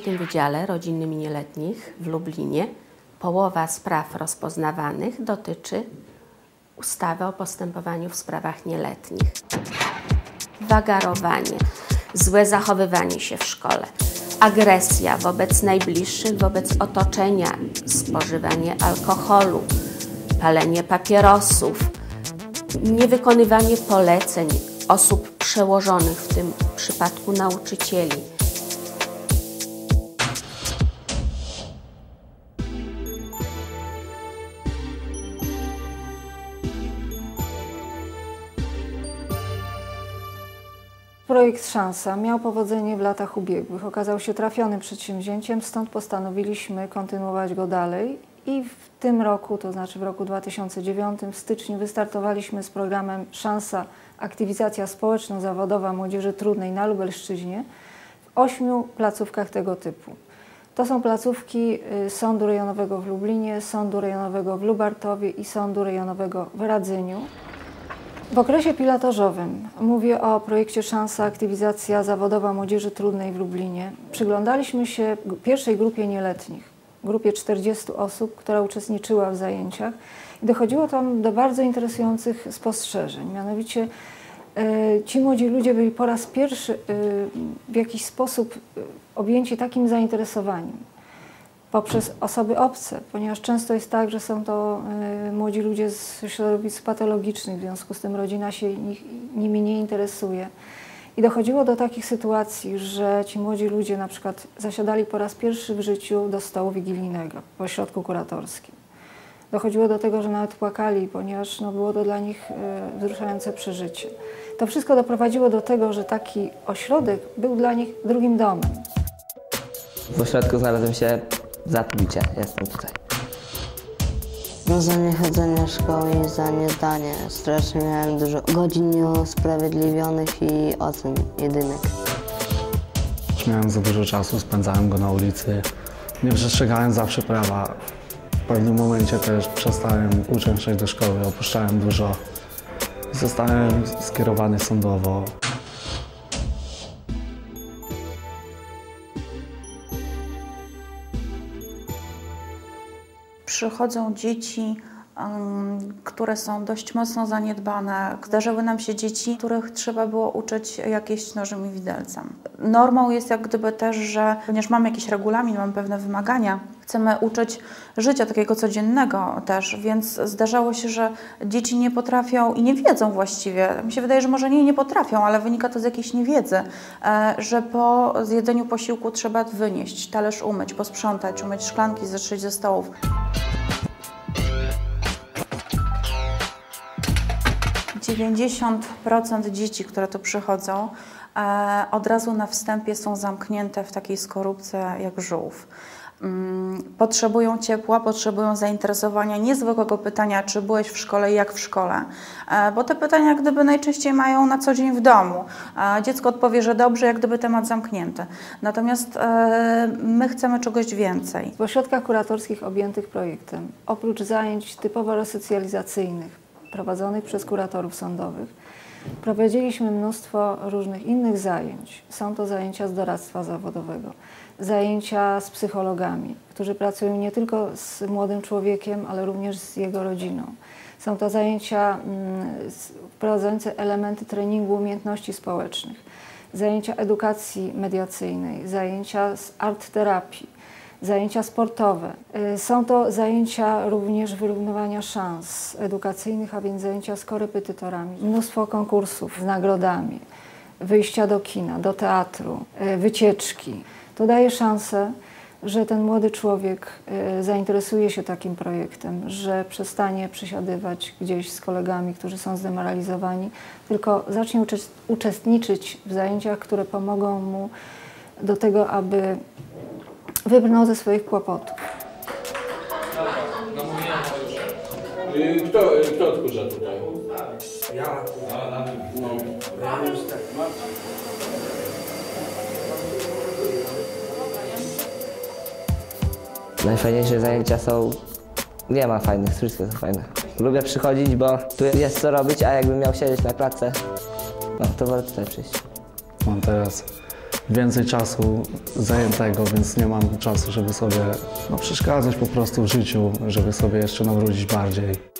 Piątym Wydziale Rodzinnym i Nieletnich w Lublinie połowa spraw rozpoznawanych dotyczy ustawy o postępowaniu w sprawach nieletnich. Wagarowanie, złe zachowywanie się w szkole, agresja wobec najbliższych, wobec otoczenia, spożywanie alkoholu, palenie papierosów, niewykonywanie poleceń osób przełożonych, w tym przypadku nauczycieli. Projekt Szansa miał powodzenie w latach ubiegłych. Okazał się trafionym przedsięwzięciem, stąd postanowiliśmy kontynuować go dalej i w tym roku, to znaczy w roku 2009, w styczniu wystartowaliśmy z programem Szansa Aktywizacja Społeczno-Zawodowa Młodzieży Trudnej na Lubelszczyźnie w ośmiu placówkach tego typu. To są placówki y, Sądu Rejonowego w Lublinie, Sądu Rejonowego w Lubartowie i Sądu Rejonowego w Radzyniu. W okresie pilotażowym, mówię o projekcie Szansa Aktywizacja Zawodowa Młodzieży Trudnej w Lublinie, przyglądaliśmy się pierwszej grupie nieletnich, grupie 40 osób, która uczestniczyła w zajęciach. I dochodziło tam do bardzo interesujących spostrzeżeń. Mianowicie e, ci młodzi ludzie byli po raz pierwszy e, w jakiś sposób e, objęci takim zainteresowaniem poprzez osoby obce, ponieważ często jest tak, że są to y, młodzi ludzie z środowisk patologicznych, w związku z tym rodzina się nich, nimi nie interesuje. I dochodziło do takich sytuacji, że ci młodzi ludzie na przykład zasiadali po raz pierwszy w życiu do stołu wigilijnego w ośrodku kuratorskim. Dochodziło do tego, że nawet płakali, ponieważ no, było to dla nich y, wzruszające przeżycie. To wszystko doprowadziło do tego, że taki ośrodek był dla nich drugim domem. W ośrodku znalazłem się Zatnijcie, jestem tutaj. No za niechodzenie szkoły i za niedanie. Strasznie miałem dużo godzin nieusprawiedliwionych i ocen jedynek. Miałem za dużo czasu, spędzałem go na ulicy. Nie przestrzegałem zawsze prawa. W pewnym momencie też przestałem uczęszczać do szkoły, opuszczałem dużo. Zostałem skierowany sądowo. Przychodzą dzieci, które są dość mocno zaniedbane. Zdarzyły nam się dzieci, których trzeba było uczyć jak jeść nożem i widelcem. Normą jest jak gdyby też, że ponieważ mamy jakiś regulamin, mamy pewne wymagania, chcemy uczyć życia takiego codziennego też, więc zdarzało się, że dzieci nie potrafią i nie wiedzą właściwie, mi się wydaje, że może nie, nie potrafią, ale wynika to z jakiejś niewiedzy, e, że po zjedzeniu posiłku trzeba wynieść, talerz umyć, posprzątać, umyć szklanki, zetrzeć ze stołów. 90% dzieci, które tu przychodzą, e, od razu na wstępie są zamknięte w takiej skorupce jak żółw. Mm, potrzebują ciepła, potrzebują zainteresowania, niezwykłego pytania, czy byłeś w szkole i jak w szkole. E, bo te pytania gdyby najczęściej mają na co dzień w domu. Dziecko odpowie, że dobrze, jak gdyby temat zamknięty. Natomiast e, my chcemy czegoś więcej. W ośrodkach kuratorskich objętych projektem, oprócz zajęć typowo resocjalizacyjnych, prowadzonych przez kuratorów sądowych, prowadziliśmy mnóstwo różnych innych zajęć. Są to zajęcia z doradztwa zawodowego, zajęcia z psychologami, którzy pracują nie tylko z młodym człowiekiem, ale również z jego rodziną. Są to zajęcia mm, wprowadzające elementy treningu umiejętności społecznych, zajęcia edukacji mediacyjnej, zajęcia z art terapii zajęcia sportowe. Y, są to zajęcia również wyrównywania szans edukacyjnych, a więc zajęcia z korepetytorami. Mnóstwo konkursów z nagrodami, wyjścia do kina, do teatru, y, wycieczki. To daje szansę, że ten młody człowiek y, zainteresuje się takim projektem, że przestanie przesiadywać gdzieś z kolegami, którzy są zdemoralizowani, tylko zacznie uczestniczyć w zajęciach, które pomogą mu do tego, aby wybrnął ze swoich kłopotów. Kto, kto odkurza tutaj? Ja. No. Najfajniejsze zajęcia są... Nie ma fajnych, wszystkie są fajne. Lubię przychodzić, bo tu jest co robić, a jakbym miał siedzieć na klatce, no to wolę tutaj przyjść. Mam teraz więcej czasu zajętego, więc nie mam czasu, żeby sobie no, przeszkadzać po prostu w życiu, żeby sobie jeszcze nawrócić bardziej.